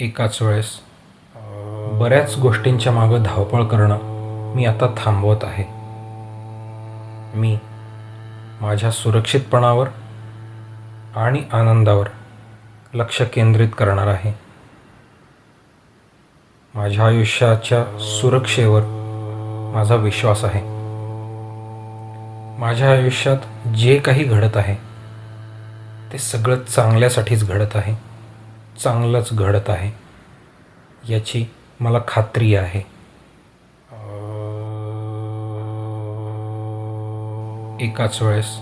एकाच वेळेस बऱ्याच गोष्टींच्या मागं धावपळ करणं मी आता थांबवत आहे. मी माझ्या सुरक्षितपणावर आणि आनंदावर लक्ष केंद्रित करणार आहे. माझ्या आयुष्याच्या सुरक्षेवर माझा विश्वास आहे. माझ्या आयुष्यात जे काही घडत आहे ते सगळं चांगल्यासाठीच घडत आहे. चांगलंच घडत आहे. याची मला खात्री आहे. एकाच वेळेस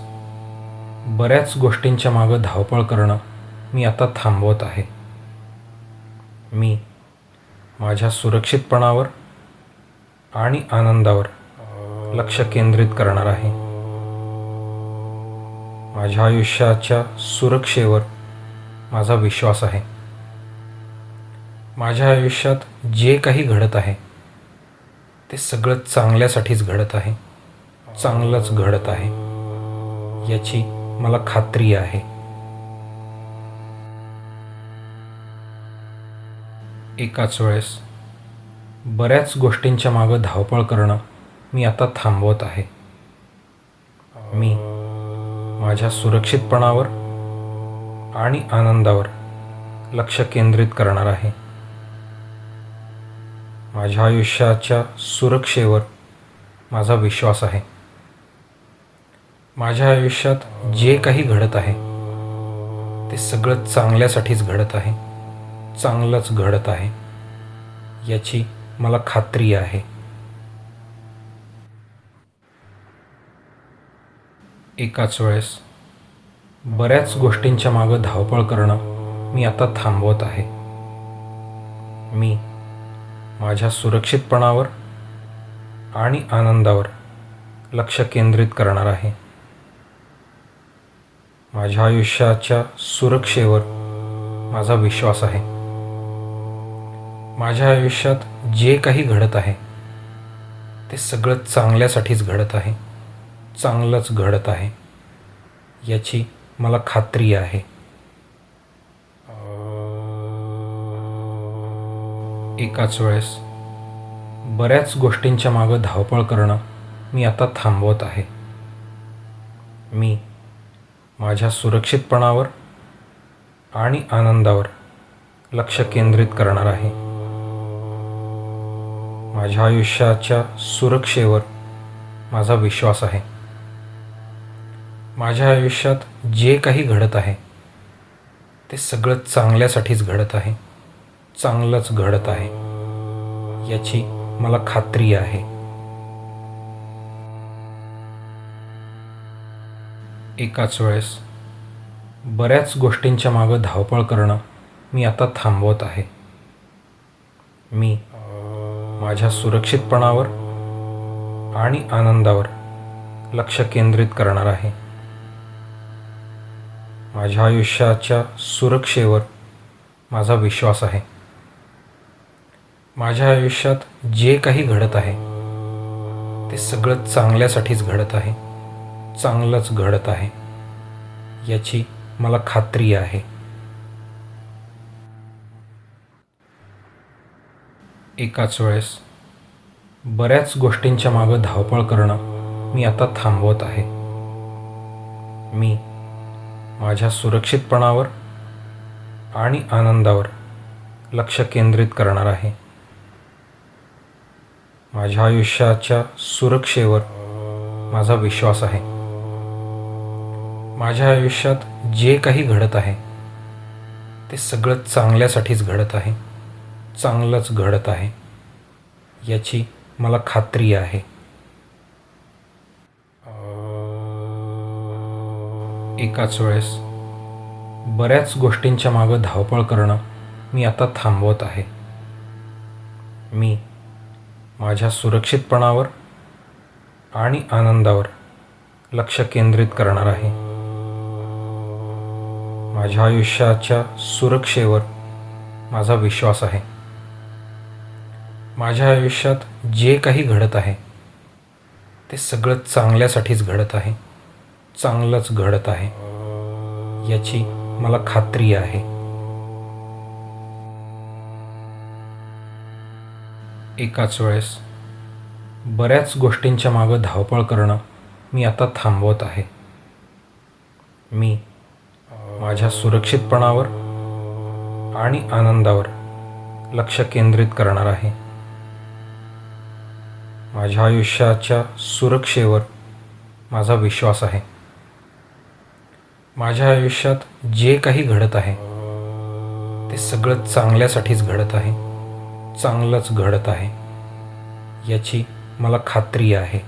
बऱ्याच गोष्टींच्या मागं धावपळ करणं मी आता थांबवत आहे. मी माझ्या सुरक्षितपणावर आणि आनंदावर लक्ष केंद्रित करणार आहे. माझ्या आयुष्याच्या सुरक्षेवर माझा विश्वास आहे. माझ्या आयुष्यात जे काही घडत आहे ते सगळं चांगल्यासाठीच घडत आहे. चांगलंच घडत आहे. याची मला खात्री आहे. एकाच वेळेस बऱ्याच गोष्टींच्या मागं धावपळ करणं मी आता थांबवत आहे. मी माझ्या सुरक्षितपणावर आणि आनंदावर लक्ष केंद्रित करणार आहे. माझ्या आयुष्याच्या सुरक्षेवर माझा विश्वास आहे. माझ्या आयुष्यात जे काही घडत आहे ते सगळं चांगल्यासाठीच घडत आहे. चांगलंच घडत आहे. याची मला खात्री आहे. एकाच वेळेस बऱ्याच गोष्टींच्या मागं धावपळ करणं मी आता थांबवत आहे. मी माझ्या सुरक्षितपणावर आणि आनंदावर लक्ष केंद्रित करणार आहे. माझ्या आयुष्याच्या सुरक्षेवर माझा विश्वास आहे. माझ्या आयुष्यात जे काही घडत आहे ते सगळं चांगल्यासाठीच घडत आहे. चांगलंच घडत आहे. याची मला खात्री आहे. एकाच वेळेस बऱ्याच गोष्टींच्या मागं धावपळ करणं मी आता थांबवत आहे. मी माझ्या सुरक्षितपणावर आणि आनंदावर लक्ष केंद्रित करणार आहे. माझ्या आयुष्याच्या सुरक्षेवर माझा विश्वास आहे. माझ्या आयुष्यात जे काही घडत आहे ते सगळं चांगल्यासाठीच घडत आहे. चांगलंच घडत आहे. याची मला खात्री आहे. एकाच वेळेस बऱ्याच गोष्टींच्या मागं धावपळ करणं मी आता थांबवत आहे. मी माझ्या सुरक्षितपणावर आणि आनंदावर लक्ष केंद्रित करणार आहे. माझ्या आयुष्याच्या सुरक्षेवर माझा विश्वास आहे. माझ्या आयुष्यात जे काही घडत आहे ते सगळं चांगल्यासाठीच घडत आहे चांगलंच घडत आहे याची मला खात्री आहे. एकाच वेळेस बऱ्याच गोष्टींच्या मागं धावपळ करणं मी आता थांबवत आहे. मी माझ्या सुरक्षितपणावर आणि आनंदावर लक्ष केंद्रित करणार आहे. माझ्या आयुष्याच्या सुरक्षेवर माझा विश्वास आहे. माझ्या आयुष्यात जे काही घडत आहे ते सगळं चांगल्यासाठीच घडत आहे चांगलंच घडत आहे याची मला खात्री आहे. एकाच वेळेस बऱ्याच गोष्टींच्या मागं धावपळ करणं मी आता थांबवत आहे. मी माझ्या सुरक्षितपणावर आणि आनंदावर लक्ष केंद्रित करणार आहे. माझ्या आयुष्याच्या सुरक्षेवर माझा विश्वास आहे. माझ्या आयुष्यात जे काही घडत आहे ते सगळं चांगल्यासाठीच घडत आहे. चांगलंच घडत आहे. याची मला खात्री आहे. एकाच वेळेस बऱ्याच गोष्टींच्या मागं धावपळ करणं मी आता थांबवत आहे. मी माझ्या सुरक्षितपणावर आणि आनंदावर लक्ष केंद्रित करणार आहे. माझ्या आयुष्याच्या सुरक्षेवर माझा विश्वास आहे. माझ्या आयुष्यात जे काही घडत आहे ते सगळं चांगल्यासाठीच घडत आहे. चांगलंच घडत आहे. याची मला खात्री आहे.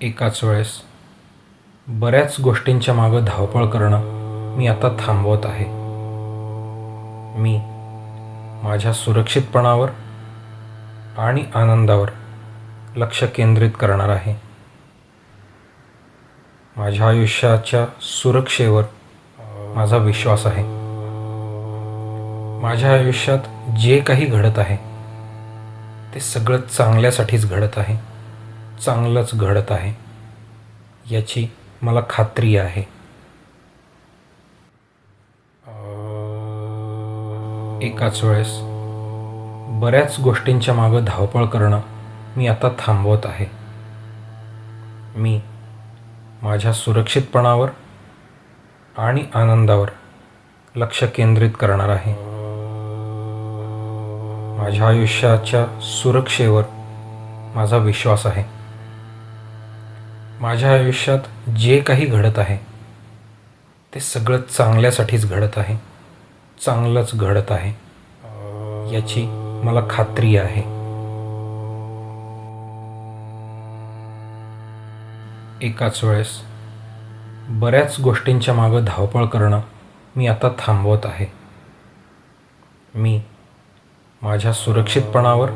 एकाच वेळेस बऱ्याच गोष्टींच्या मागं धावपळ करणं मी आता थांबवत आहे. मी माझ्या सुरक्षितपणावर आणि आनंदावर लक्ष केंद्रित करणार आहे. माझ्या आयुष्याच्या सुरक्षेवर माझा विश्वास आहे. माझ्या आयुष्यात जे काही घडत आहे ते सगळं चांगल्यासाठीच घडत आहे चांगलंच घडत आहे याची मला खात्री आहे. एकाच वेळेस बऱ्याच गोष्टींच्या मागं धावपळ करणं मी आता थांबवत आहे. मी माझ्या सुरक्षितपणावर आणि आनंदावर लक्ष केंद्रित करणार आहे. माझ्या आयुष्याच्या सुरक्षेवर माझा विश्वास आहे. माझ्या आयुष्यात जे काही घडत आहे ते सगळं चांगल्यासाठीच घडत आहे. चांगलंच घडत आहे. याची मला खात्री आहे. एकाच वेळेस बऱ्याच गोष्टींच्या मागं धावपळ करणं मी आता थांबवत आहे. मी माझ्या सुरक्षितपणावर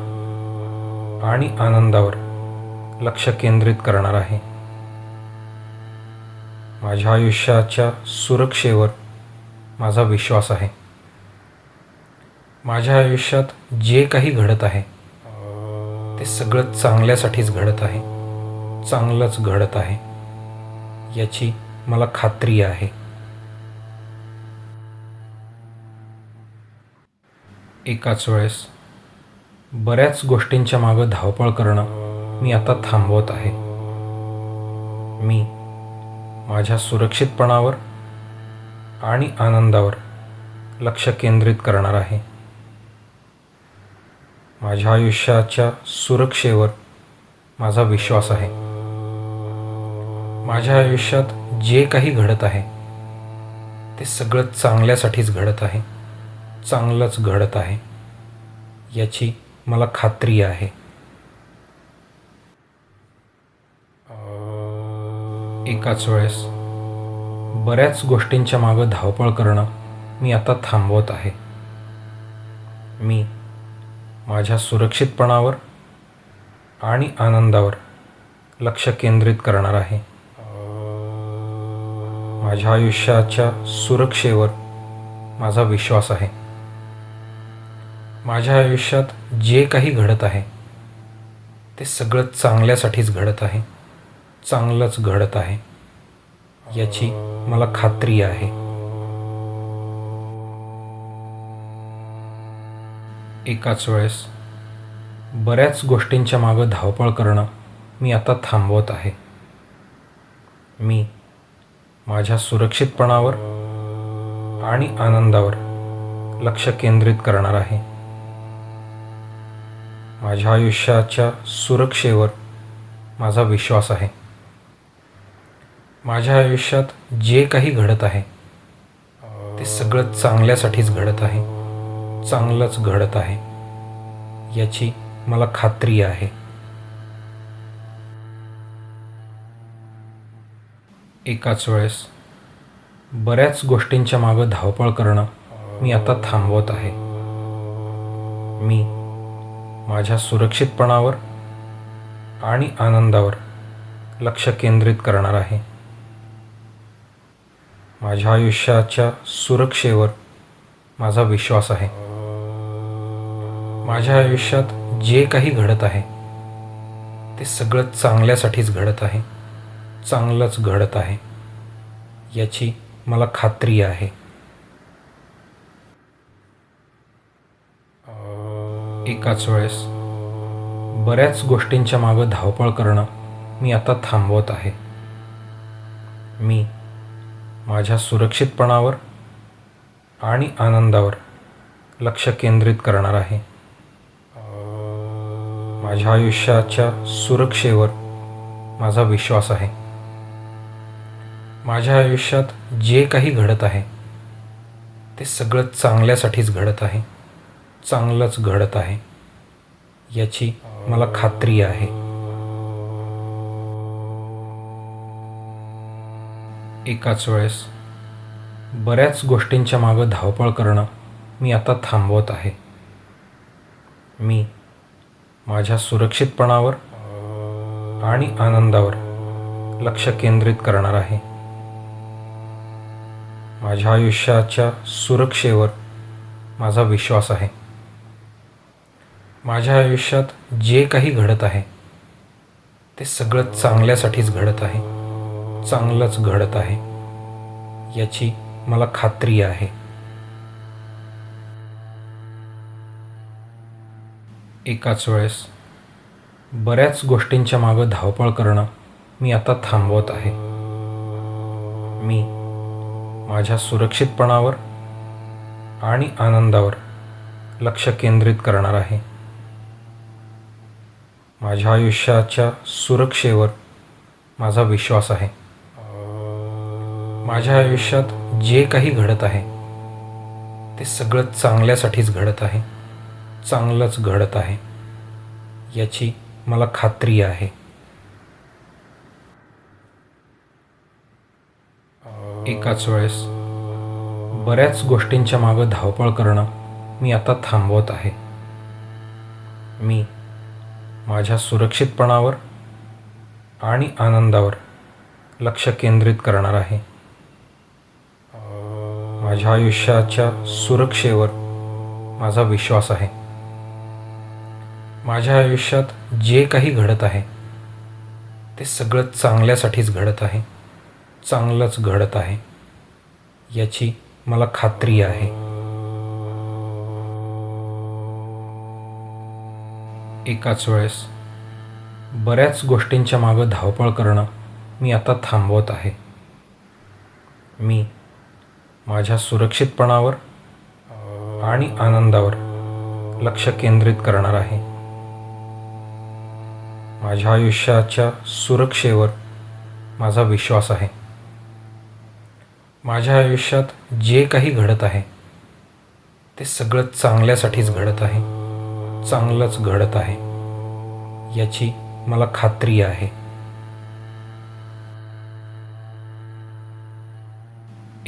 आणि आनंदावर लक्ष केंद्रित करणार आहे. माझ्या आयुष्याच्या सुरक्षेवर माझा विश्वास आहे. माझ्या आयुष्यात जे काही घडत आहे ते सगळं चांगल्यासाठीच घडत आहे. चांगलंच घडत आहे. याची मला खात्री आहे. एकाच वेळेस बऱ्याच गोष्टींच्या मागं धावपळ करणं मी आता थांबवत आहे. मी माझ्या सुरक्षितपणावर आणि आनंदावर लक्ष केंद्रित करणार आहे. माझ्या आयुष्याच्या सुरक्षेवर माझा विश्वास आहे. माझ्या आयुष्यात जे काही घडत आहे ते सगळं चांगल्यासाठीच घडत आहे. चांगलंच घडत आहे याची मला खात्री आहे. एकाच वेळेस बऱ्याच गोष्टींच्या मागं धावपळ करणं मी आता थांबवत आहे. मी माझ्या सुरक्षितपणावर आणि आनंदावर लक्ष केंद्रित करणार आहे. माझ्या आयुष्याच्या सुरक्षेवर माझा विश्वास आहे. माझ्या आयुष्यात जे काही घडत आहे ते सगळं चांगल्यासाठीच घडत आहे. चांगलंच घडत आहे. याची मला खात्री आहे. एकाच वेळेस बऱ्याच गोष्टींच्या मागं धावपळ करणं मी आता थांबवत आहे. मी माझ्या सुरक्षितपणावर आणि आनंदावर लक्ष केंद्रित करणार आहे. माझ्या आयुष्याच्या सुरक्षेवर माझा विश्वास आहे. माझ्या आयुष्यात जे काही घडत आहे ते सगळं चांगल्यासाठीच घडत आहे. चांगलंच घडत आहे. याची मला खात्री आहे. एकाच वेळेस बऱ्याच गोष्टींच्या मागं धावपळ करणं मी आता थांबवत आहे. मी माझ्या सुरक्षितपणावर आणि आनंदावर लक्ष केंद्रित करणार आहे. माझ्या आयुष्याच्या सुरक्षेवर माझा विश्वास आहे. माझ्या आयुष्यात जे काही घडत आहे ते सगळं चांगल्यासाठीच घडत आहे. चांगलंच घडत आहे. याची मला खात्री आहे. एकाच वेळेस बऱ्याच गोष्टींच्या मागं धावपळ करणं मी आता थांबवत आहे. मी माझ्या सुरक्षितपणावर आणि आनंदावर लक्ष केंद्रित करणार आहे. माझ्या आयुष्याच्या सुरक्षेवर माझा विश्वास आहे. माझ्या आयुष्यात जे काही घडत आहे ते सगळं चांगल्यासाठीच घडत आहे. चांगलंच घडत आहे याची मला खात्री आहे. एकाच वेळेस बऱ्याच गोष्टींच्या मागं धावपळ करणं मी आता थांबवत आहे. मी माझ्या सुरक्षितपणावर आणि आनंदावर लक्ष केंद्रित करणार आहे. माझ्या आयुष्याच्या सुरक्षेवर माझा विश्वास आहे. माझ्या आयुष्यात जे काही घडत आहे ते सगळं चांगल्यासाठीच घडत आहे. चांगलंच घडत आहे. याची मला खात्री आहे. एकाच वेळेस बऱ्याच गोष्टींच्या मागं धावपळ करणं मी आता थांबवत आहे. मी माझ्या सुरक्षितपणावर आणि आनंदावर लक्ष केंद्रित करणार आहे. माझ्या आयुष्याच्या सुरक्षेवर माझा विश्वास आहे. माझ्या आयुष्यात जे काही घडत आहे ते सगळं चांगल्यासाठीच घडत आहे चांगलंच घडत आहे याची मला खात्री आहे. एकाच वेळेस बऱ्याच गोष्टींच्या मागं धावपळ करणं मी आता थांबवत आहे. मी माझ्या सुरक्षितपणावर आणि आनंदावर लक्ष केंद्रित करणार आहे. माझ्या आयुष्याच्या सुरक्षेवर माझा विश्वास आहे. माझ्या आयुष्यात जे काही घडत आहे ते सगळं चांगल्यासाठीच घडत आहे. चांगलंच घडत आहे. याची मला खात्री आहे. एकाच वेळेस बऱ्याच गोष्टींच्या मागं धावपळ करणं मी आता थांबवत आहे. मी माझ्या सुरक्षितपणावर आणि आनंदावर लक्ष केंद्रित करणार आहे. माझ्या आयुष्याच्या सुरक्षेवर माझा विश्वास आहे. माझ्या आयुष्यात जे काही घडत आहे ते सगळं चांगल्यासाठीच घडत आहे. चांगलंच घडत आहे. याची मला खात्री आहे.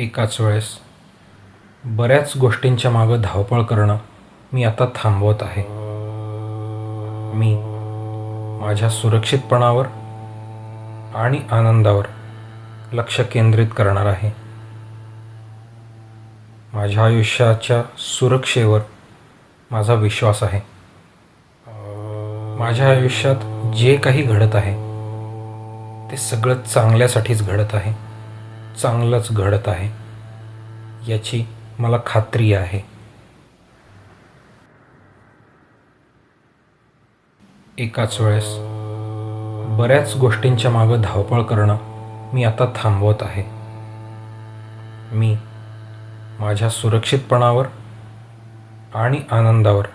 एकाच वेळेस बऱ्याच गोष्टींच्या मागं धावपळ करणं मी आता थांबवत आहे. मी माझ्या सुरक्षितपणावर आणि आनंदावर लक्ष केंद्रित करणार आहे. माझ्या आयुष्याच्या सुरक्षेवर माझा विश्वास आहे. माझ्या आयुष्यात जे काही घडत आहे ते सगळं चांगल्यासाठीच घडत आहे चांगलंच घडत आहे याची मला खात्री आहे. एकाच वेळेस बऱ्याच गोष्टींच्या मागं धावपळ करणं मी आता थांबवत आहे. मी माझ्या सुरक्षितपणावर आणि आनंदावर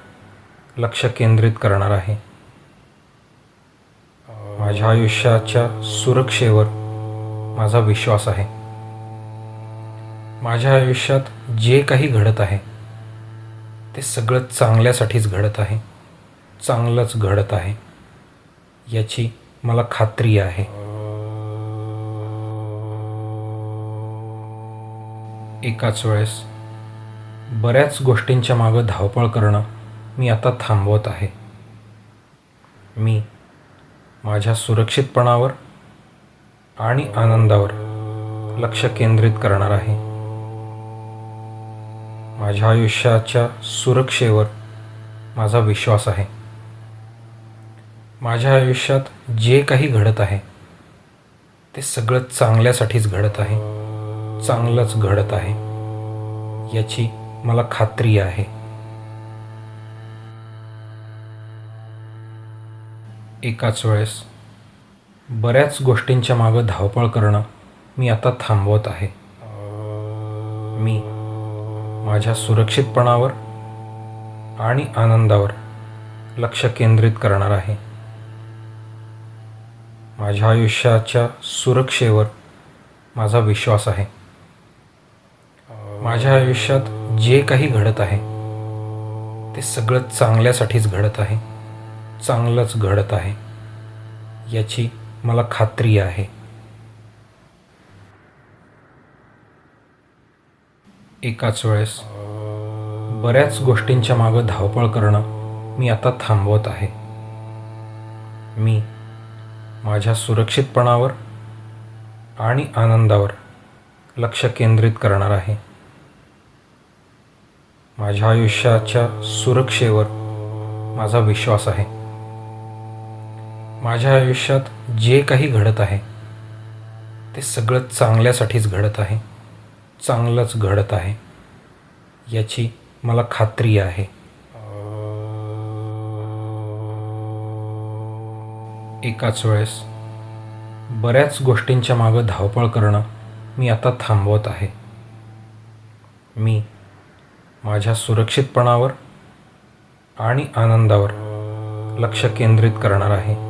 लक्ष केंद्रित करणार आहे. माझ्या आयुष्याच्या सुरक्षेवर माझा विश्वास आहे. माझ्या आयुष्यात जे काही घडत आहे ते सगळं चांगल्यासाठीच घडत आहे. चांगलंच घडत आहे याची मला खात्री आहे. एकाच वेळेस बऱ्याच गोष्टींच्या मागं धावपळ करणं मी आता थांबवत आहे. मी माझ्या सुरक्षितपणावर आणि आनंदावर लक्ष केंद्रित करणार आहे. माझ्या आयुष्याच्या सुरक्षेवर माझा विश्वास आहे. माझ्या आयुष्यात जे काही घडत आहे ते सगळं चांगल्यासाठीच घडत आहे. चांगलंच घडत आहे. याची मला खात्री आहे. एकाच वेळेस बऱ्याच गोष्टींच्या मागं धावपळ करणं मी आता थांबवत आहे. मी माझ्या सुरक्षितपणावर आणि आनंदावर लक्ष केंद्रित करणार आहे. माझ्या आयुष्याच्या सुरक्षेवर माझा विश्वास आहे. माझ्या आयुष्यात जे काही घडत आहे ते सगळं चांगल्यासाठीच घडत आहे. चांगलंच घडत आहे. याची मला खात्री आहे. एकाच वेळेस बऱ्याच गोष्टींच्या मागं धावपळ करणं मी आता थांबवत आहे. मी माझ्या सुरक्षितपणावर आणि आनंदावर लक्ष केंद्रित करणार आहे. माझ्या आयुष्याच्या सुरक्षेवर माझा विश्वास आहे. माझ्या आयुष्यात जे काही घडत आहे ते सगळं चांगल्यासाठीच घडत आहे चांगलंच घडत आहे याची मला खात्री आहे. एकाच वेळेस बऱ्याच गोष्टींच्या मागं धावपळ करणं मी आता थांबवत आहे. मी माझ्या सुरक्षितपणावर आणि आनंदावर लक्ष केंद्रित करणार आहे.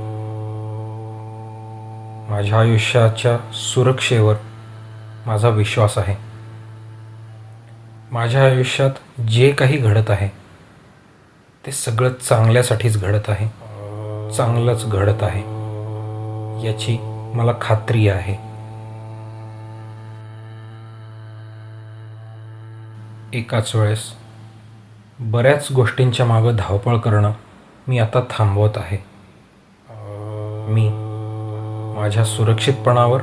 माझ्या आयुष्याच्या सुरक्षेवर माझा विश्वास आहे. माझ्या आयुष्यात जे काही घडत आहे ते सगळं चांगल्यासाठीच घडत आहे. चांगलंच घडत आहे. याची मला खात्री आहे. एकाच वेळेस बऱ्याच गोष्टींच्या मागं धावपळ करणं मी आता थांबवत आहे. मी माझ्या सुरक्षितपणावर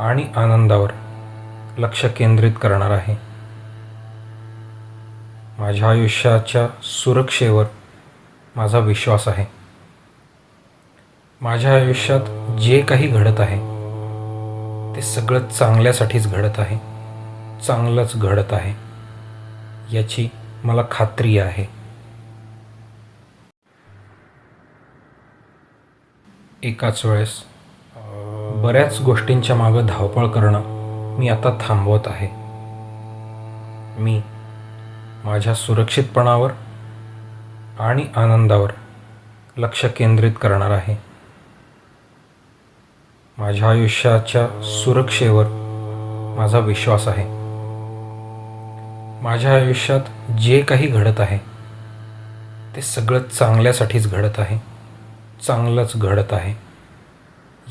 आणि आनंदावर लक्ष केंद्रित करणार आहे. माझ्या आयुष्याच्या सुरक्षेवर माझा विश्वास आहे. माझ्या आयुष्यात जे काही घडत आहे ते सगळं चांगल्यासाठीच घडत आहे. चांगलंच घडत आहे. याची मला खात्री आहे. एकाच वेळेस बऱ्याच गोष्टींच्या मागं धावपळ करणं मी आता थांबवत आहे. मी माझ्या सुरक्षितपणावर आणि आनंदावर लक्ष केंद्रित करणार आहे. माझ्या आयुष्याच्या सुरक्षेवर माझा विश्वास आहे. माझ्या आयुष्यात जे काही घडत आहे ते सगळं चांगल्यासाठीच घडत आहे. चांगलंच घडत आहे.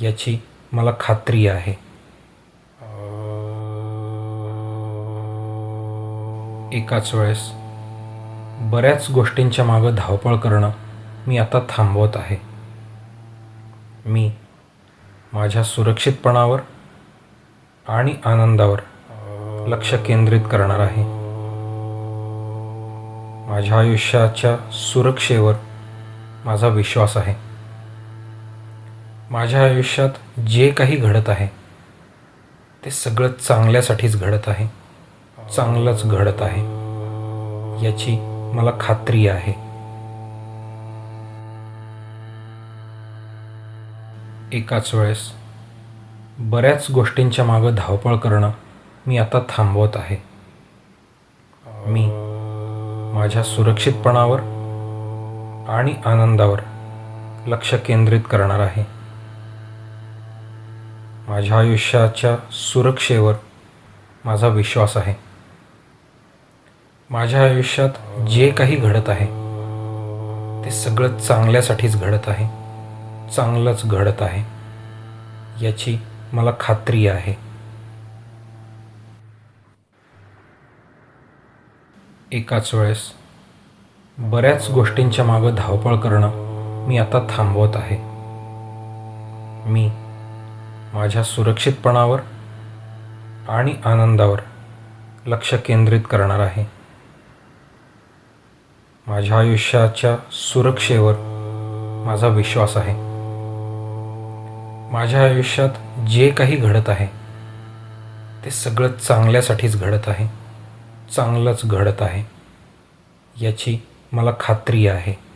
याची मला खात्री आहे. एकाच वेळेस बऱ्याच गोष्टींच्या मागं धावपळ करणं मी आता थांबवत आहे. मी माझ्या सुरक्षितपणावर आणि आनंदावर लक्ष केंद्रित करणार आहे. माझ्या आयुष्याच्या सुरक्षेवर माझा विश्वास आहे. माझ्या आयुष्यात जे काही घडत आहे ते सगळं चांगल्यासाठीच घडत आहे. चांगलंच घडत आहे. याची मला खात्री आहे. एकाच वेळेस बऱ्याच गोष्टींच्या मागं धावपळ करणं मी आता थांबवत आहे. मी माझ्या सुरक्षितपणावर आणि आनंदावर लक्ष केंद्रित करणार आहे. माझ्या आयुष्याच्या सुरक्षेवर माझा विश्वास आहे. माझ्या आयुष्यात जे काही घडत आहे ते सगळं चांगल्यासाठीच घडत आहे. चांगलंच घडत आहे. याची मला खात्री आहे. एकाच वेळेस बऱ्याच गोष्टींच्या मागं धावपळ करणं मी आता थांबवत आहे. मी माझ्या सुरक्षितपणावर आणि आनंदावर लक्ष केंद्रित करणार आहे. माझ्या आयुष्याच्या सुरक्षेवर माझा विश्वास आहे. माझ्या आयुष्यात जे काही घडत आहे ते सगळं चांगल्यासाठीच घडत आहे. चांगलंच घडत आहे. याची मला खात्री आहे.